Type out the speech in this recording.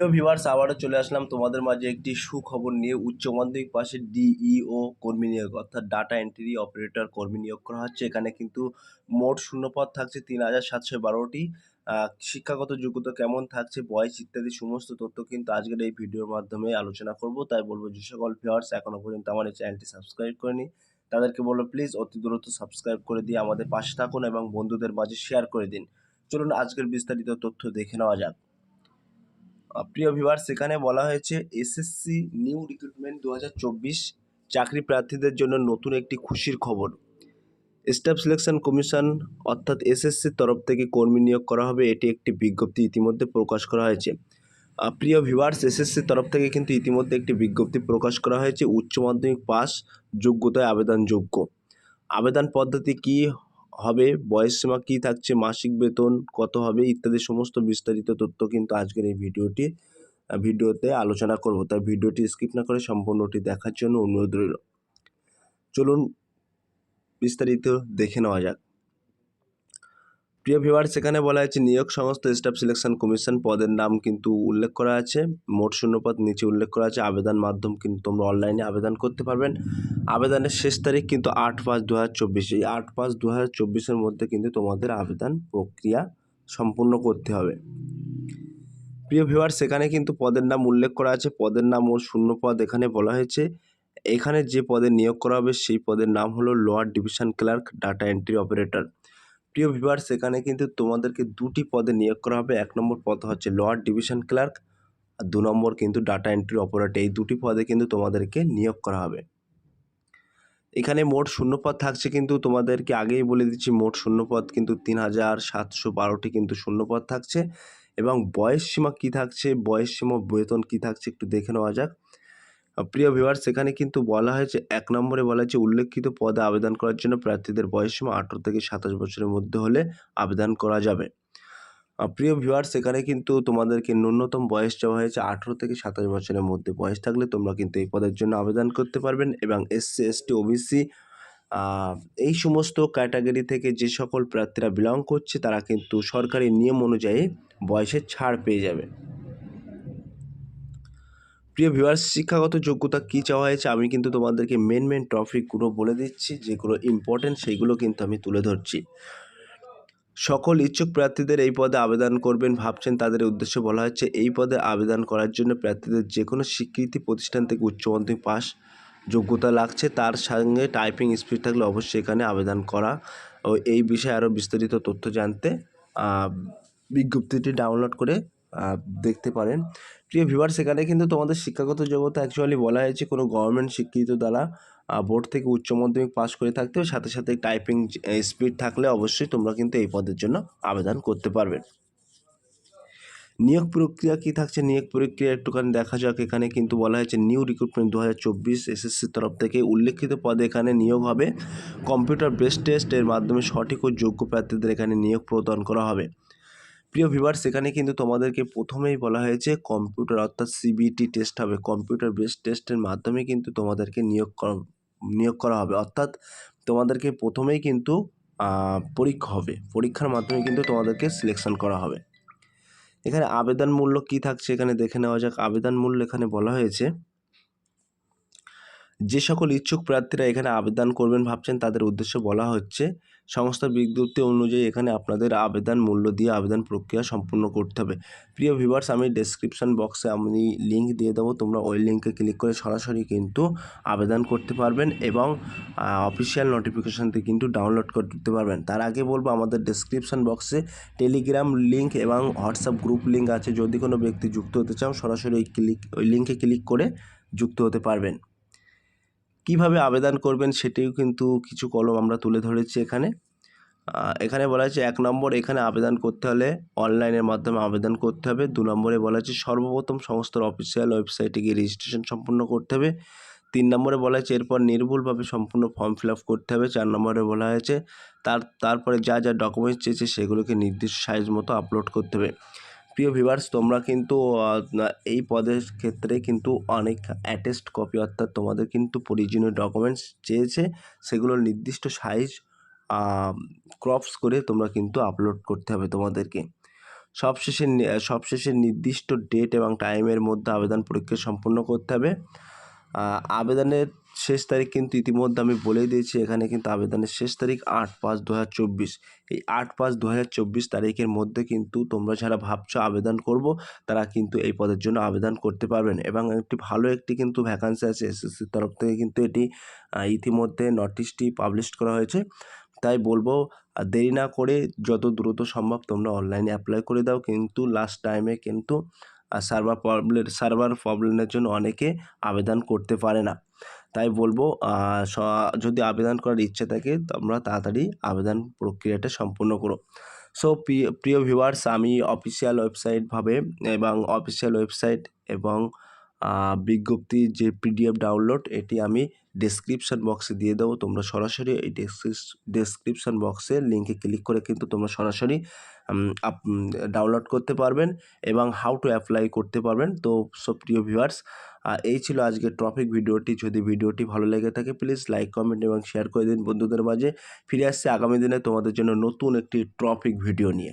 Viewers আবারও চলে আসলাম তোমাদের মাঝে একটি সুখবর নিয়ে। উচ্চ মাধ্যমিক পাশে ডিইও কর্মী নিয়োগ, অর্থাৎ ডাটা এন্ট্রি অপারেটর কর্মী নিয়োগ করা হচ্ছে। এখানে কিন্তু মোট শূন্যপদ থাকছে তিন হাজার সাতশো বারোটি। শিক্ষাগত যোগ্যতা কেমন থাকছে, বয়স ইত্যাদি সমস্ত তথ্য কিন্তু আজকের এই ভিডিওর মাধ্যমে আলোচনা করব। তাই বলব যে সকল ভিউয়ার্স এখনও পর্যন্ত আমার এই চ্যানেলটি সাবস্ক্রাইব করেনি, তাদেরকে বলব প্লিজ অতি দ্রুত সাবস্ক্রাইব করে দিয়ে আমাদের পাশে থাকুন এবং বন্ধুদের মাঝে শেয়ার করে দিন। চলুন আজকের বিস্তারিত তথ্য দেখে নেওয়া যাক। প্রিয় ভিভার সেখানে বলা হয়েছে এসএসসি নিউ রিক্রুটমেন্ট দু হাজার চব্বিশ চাকরি প্রার্থীদের জন্য নতুন একটি খুশির খবর। স্টাফ সিলেকশন কমিশন অর্থাৎ এসএসসির তরফ থেকে কর্মী নিয়োগ করা হবে, এটি একটি বিজ্ঞপ্তি ইতিমধ্যে প্রকাশ করা হয়েছে। প্রিয় ভিভার্স এসএসসির তরফ থেকে কিন্তু ইতিমধ্যে একটি বিজ্ঞপ্তি প্রকাশ করা হয়েছে, উচ্চ মাধ্যমিক পাস, যোগ্যতায় আবেদনযোগ্য। আবেদন পদ্ধতি কি হবে বয়সসীমা কী থাকছে, মাসিক বেতন কত হবে, ইত্যাদি সমস্ত বিস্তারিত তথ্য কিন্তু আজকের এই ভিডিওটি ভিডিওতে আলোচনা করব। তাই ভিডিওটি স্কিপ না করে সম্পূর্ণটি দেখার জন্য অনুরোধ রইল। চলুন বিস্তারিত দেখে নেওয়া যাক। প্রিয় ভিউয়ার সেখানে বলা হয়েছে নিয়োগ সংস্থা স্টাফ সিলেকশন কমিশন পদের নাম কিন্তু উল্লেখ করা আছে। মোট শূন্যপদ নিচে উল্লেখ করা আছে। আবেদন মাধ্যম কিন্তু তোমরা অনলাইনে আবেদন করতে পারবেন। আবেদনের শেষ তারিখ কিন্তু আট পাঁচ দু হাজার চব্বিশ। এই আট পাঁচ দু হাজার চব্বিশের মধ্যে কিন্তু তোমাদের আবেদন প্রক্রিয়া সম্পূর্ণ করতে হবে। প্রিয় ভিউয়ার সেখানে কিন্তু পদের নাম উল্লেখ করা আছে। পদের নাম ও শূন্য পদ এখানে বলা হয়েছে। এখানে যে পদে নিয়োগ করা হবে, সেই পদের নাম হলো lower division clerk data entry operator প্রিয় ভিউয়ার সেখানে কিন্তু তোমাদেরকে দুটি পদে নিয়োগ করা হবে। এক নম্বর পদ হচ্ছে লোয়ার ডিভিশন ক্লার্ক আর দু নম্বর কিন্তু ডাটা এন্ট্রি অপারেটর এই দুটি পদে কিন্তু তোমাদেরকে নিয়োগ করা হবে। এখানে মোট শূন্যপদ থাকছে কিন্তু তোমাদেরকে আগেই বলে দিচ্ছি, মোট শূন্যপদ কিন্তু তিন হাজার সাতশো বারোটি কিন্তু শূন্যপদ থাকছে। এবং বয়স সীমা কী থাকছে? বয়স সীমা বেতন কী থাকছে একটু দেখে নেওয়া যাক। প্রিয় ভিউয়ার সেখানে কিন্তু বলা হয়েছে, এক নম্বরে বলা হয়েছে, উল্লেখিত পদে আবেদন করার জন্য প্রার্থীদের বয়স সীমা আঠেরো থেকে সাতাশ বছরের মধ্যে হলে আবেদন করা যাবে। প্রিয় ভিউয়ার সেখানে কিন্তু তোমাদেরকে ন্যূনতম বয়স চাওয়া হয়েছে আঠেরো থেকে সাতাশ বছরের মধ্যে। বয়স থাকলে তোমরা কিন্তু এই পদের জন্য আবেদন করতে পারবেন এবং এসসি এসটি ওবিসি এই সমস্ত ক্যাটাগরি থেকে যে সকল প্রার্থীরা বিলং করছে, তারা কিন্তু সরকারি নিয়ম অনুযায়ী বয়সের ছাড় পেয়ে যাবে। প্রিয় ভিউয়ার্স শিক্ষাগত যোগ্যতা কী চাওয়া হয়েছে? আমি কিন্তু তোমাদেরকে মেন মেন টপিকগুলো বলে দিচ্ছি, যেগুলো ইম্পর্টেন্ট সেইগুলো কিন্তু আমি তুলে ধরছি। সকল ইচ্ছুক প্রার্থীদের এই পদে আবেদন করবেন ভাবছেন তাদের উদ্দেশ্যে বলা হচ্ছে, এই পদে আবেদন করার জন্য প্রার্থীদের যে কোনো স্বীকৃতি প্রতিষ্ঠান থেকে উচ্চ মাধ্যমিক পাস যোগ্যতা লাগছে। তার সঙ্গে টাইপিং স্পিড থাকলে অবশ্যই এখানে আবেদন করা। ও এই বিষয়ে আরও বিস্তারিত তথ্য জানতে বিজ্ঞপ্তিটি ডাউনলোড করে দেখতে পারেন। প্রিয় ভিউয়ার সেখানে কিন্তু তোমাদের শিক্ষাগত যোগ্যতা অ্যাকচুয়ালি বলা হয়েছে কোনো গভর্নমেন্ট স্বীকৃত দ্বারা বোর্ড থেকে উচ্চ মাধ্যমিক পাস করে থাকতে হবে। সাথে সাথে টাইপিং স্পিড থাকলে অবশ্যই তোমরা কিন্তু এই পদের জন্য আবেদন করতে পারবে। নিয়োগ প্রক্রিয়া কী থাকছে? নিয়োগ প্রক্রিয়া একটুখানি দেখা যাক। এখানে কিন্তু বলা হয়েছে নিউ রিক্রুটমেন্ট দু হাজার চব্বিশ এসএসসির তরফ থেকে উল্লেখিত পদে এখানে নিয়োগ হবে। কম্পিউটার বেস টেস্ট এর মাধ্যমে সঠিক ও যোগ্য প্রার্থীদের এখানে নিয়োগ প্রদান করা হবে। প্রিয় ভিভার সেখানে কিন্তু তোমাদেরকে প্রথমেই বলা হয়েছে কম্পিউটার অর্থাৎ সিবিটি টেস্ট হবে। কম্পিউটার বেসড টেস্টের মাধ্যমে কিন্তু তোমাদেরকে নিয়োগ নিয়োগ করা হবে। অর্থাৎ তোমাদেরকে প্রথমেই কিন্তু পরীক্ষা হবে। পরীক্ষার মাধ্যমে কিন্তু তোমাদেরকে সিলেকশন করা হবে। এখানে আবেদন মূল্য কী থাকছে এখানে দেখে নেওয়া যাক। আবেদন মূল্য এখানে বলা হয়েছে, যে সকল ইচ্ছুক প্রার্থীরা এখানে আবেদন করবেন ভাবছেন, তাদের উদ্দেশ্য বলা হচ্ছে সংস্থা বিজ্ঞপ্তি অনুযায়ী এখানে আপনাদের আবেদন মূল্য দিয়ে আবেদন প্রক্রিয়া সম্পূর্ণ করতে হবে। প্রিয় ভিউয়ার্স, আমি ডেসক্রিপশন বক্সে আমি লিঙ্ক দিয়ে দেবো। তোমরা ওই লিঙ্কে ক্লিক করে সরাসরি কিন্তু আবেদন করতে পারবেন এবং অফিসিয়াল নোটিফিকেশানটি কিন্তু ডাউনলোড করতে পারবেন। তার আগে বলব, আমাদের ডেসক্রিপশন বক্সে টেলিগ্রাম লিঙ্ক এবং হোয়াটসঅ্যাপ গ্রুপ লিঙ্ক আছে। যদি কোনো ব্যক্তি যুক্ত হতে চাও, সরাসরি ওই ক্লিক ওই লিঙ্কে ক্লিক করে যুক্ত হতে পারবেন। কীভাবে আবেদন করবেন সেটিও কিন্তু কিছু কলম আমরা তুলে ধরেছি এখানে। এখানে বলা হয়েছে এক নম্বর, এখানে আবেদন করতে হলে অনলাইনের মাধ্যমে আবেদন করতে হবে। দু নম্বরে বলা হয়েছে সর্বপ্রথম সংস্থার অফিসিয়াল ওয়েবসাইটে গিয়ে রেজিস্ট্রেশন সম্পূর্ণ করতে হবে। তিন নম্বরে বলা হয়েছে এরপর নির্ভুলভাবে সম্পূর্ণ ফর্ম ফিল আপ করতে হবে। চার নম্বরে বলা হয়েছে তার, তারপরে যা যা ডকুমেন্টস চেয়েছে সেগুলোকে নির্দিষ্ট সাইজ মতো আপলোড করতে হবে। প্রিয় ভিভার্স তোমরা কিন্তু এই পদের ক্ষেত্রে কিন্তু অনেক অ্যাটেস্ট কপি অর্থাৎ তোমাদের কিন্তু প্রয়োজনীয় ডকুমেন্টস চেয়েছে। সেগুলোর নির্দিষ্ট সাইজ ক্রপস করে তোমরা কিন্তু আপলোড করতে হবে তোমাদেরকে। সবশেষে সবশেষে নির্দিষ্ট ডেট এবং টাইমের মধ্যে আবেদন প্রক্রিয়া সম্পূর্ণ করতে হবে। আবেদনের শেষ তারিখ কিন্তু ইতিমধ্যে আমি বলেই দিয়েছি, এখানে কিন্তু আবেদনের শেষ তারিখ আট পাঁচ দু এই আট পাঁচ দু তারিখের মধ্যে কিন্তু তোমরা যারা ভাবছ আবেদন করব, তারা কিন্তু এই পদের জন্য আবেদন করতে পারবেন। এবং একটি ভালো একটি কিন্তু ভ্যাকান্সি আছে এসএসসির তরফ থেকে কিন্তু এটি ইতিমধ্যে নোটিশটি পাবলিশ করা হয়েছে। তাই বলব দেরি না করে যত দ্রুত সম্ভব তোমরা অনলাইনে অ্যাপ্লাই করে দাও। কিন্তু লাস্ট টাইমে কিন্তু সার্ভার প্রবলেম সার্ভার প্রবলেমের জন্য অনেকে আবেদন করতে পারে না। তাই বলব যদি আবেদন করার ইচ্ছে থাকে, তোমরা তাড়াতাড়ি আবেদন প্রক্রিয়াটা সম্পূর্ণ করো। সো প্রিয় ভিউয়ার্স আমি অফিসিয়াল ওয়েবসাইটভাবে এবং অফিসিয়াল ওয়েবসাইট এবং বিজ্ঞপ্তি যে পিডিএফ ডাউনলোড এটি আমি ডেসক্রিপশন বক্সে দিয়ে দেবো। তোমরা সরাসরি এই ডেসক্রিপশন বক্সে লিঙ্কে ক্লিক করে কিন্তু তোমরা সরাসরি ডাউনলোড করতে পারবেন এবং হাউ টু অ্যাপ্লাই করতে পারবেন। তো সব প্রিয় ভিউয়ার্স এই ছিল আজকের টপিক ভিডিওটি। যদি ভিডিওটি ভালো লেগে থাকে প্লিজ লাইক কমেন্ট এবং শেয়ার করে দিন। বন্ধুদের মাঝে ফিরে আসছে আগামী দিনে তোমাদের জন্য নতুন একটি টপিক ভিডিও নিয়ে।